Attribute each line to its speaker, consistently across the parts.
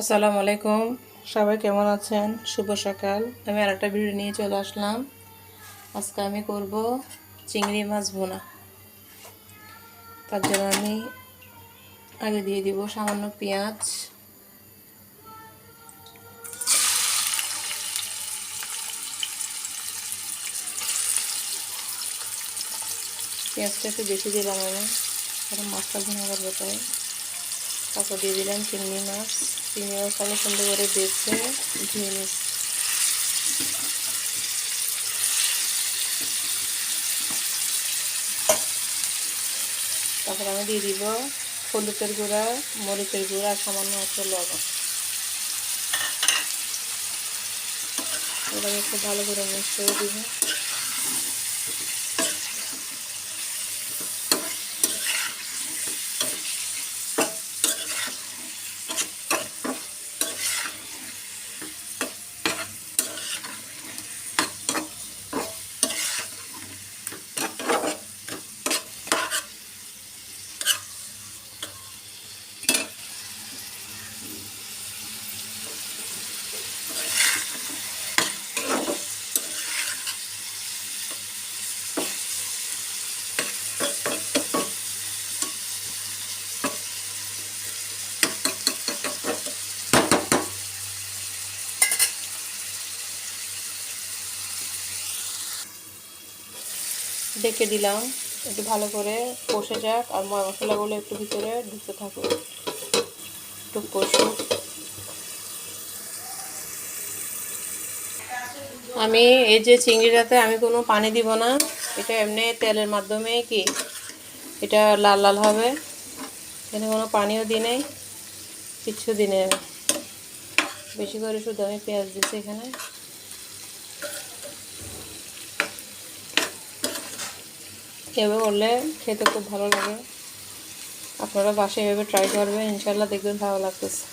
Speaker 1: আসসালামু আলাইকুম। সবাই কেমন আছেন? শুভ সকাল। আমি আর একটা ভিডিও নিয়ে চলে আসলাম। আজকে আমি করব চিংড়ি মাছ ভুনা। তার জন্য আমি আগে দিয়ে দিব সামান্য পেঁয়াজ। পেঁয়াজটা একটু বেশি দিলাম আমি। কারণ মাছটা ভুনা করব তাই তারপর দিয়ে দিলাম চিংড়ি মাছ। চিংড়ি মাছ আমি সুন্দর করে বেছে ধুয়ে নিচ্ছি। তারপর আমি দিয়ে দিব হলুদের গুঁড়া, মরিচের গুঁড়া সামান্য একটা লবণ। এটাকে খুব ভালো করে মিক্স করে দিব। ডেকে দিলাম। একটু ভালো করে কষে যাক আর মশলাগুলো একটু ভিতরে ঢুকতে থাকুক। একটু কষুক। আমি এই যে চিংড়িটাতে আমি কোনো পানি দিব না। এটা এমনি তেলের মাধ্যমে কি? এটা লাল লাল হবে। এখানে কোনো পানিও দিই নেই। কিচ্ছু দিই নেই বেশি করে শুধু আমি পেঁয়াজ দিচ্ছি এখানে। এভাবে করলে খেতে খুব ভালো লাগে। আপনারা বাসায় এভাবে ট্রাই করবেন ইনশাল্লাহ দেখবেন ভালো লাগতেছে।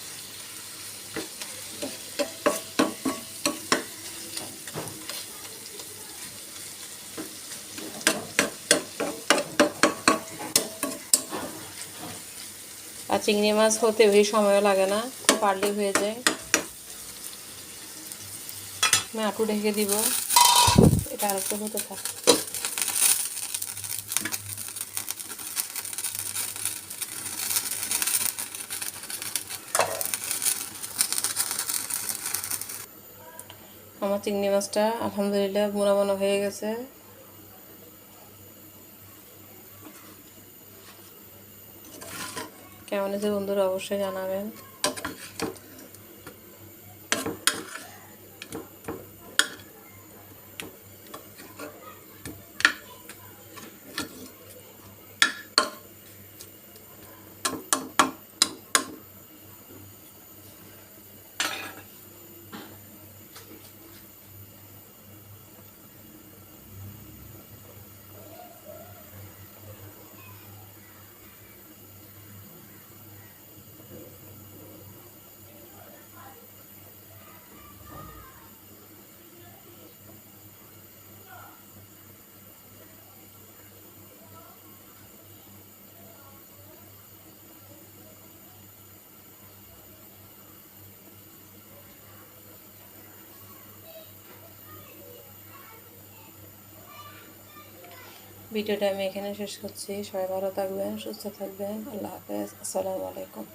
Speaker 1: আর চিংড়ি মাছ হতে বেশি সময়ও লাগে না, খুব পারলি হয়ে যায়। আমি আটু ঢেকে দিব, এটা আর একটু হতে থাক। আমার চিংড়ি মাছটা আলহামদুলিল্লাহ বোনা হয়ে গেছে। কেমন আছে বন্ধুরা অবশ্যই জানাবেন। ভিডিওটা আমি এখানে শেষ করছি। সবাই ভালো থাকবেন সুস্থ থাকবেন। আল্লাহ হাফেজ। আসসালামু আলাইকুম।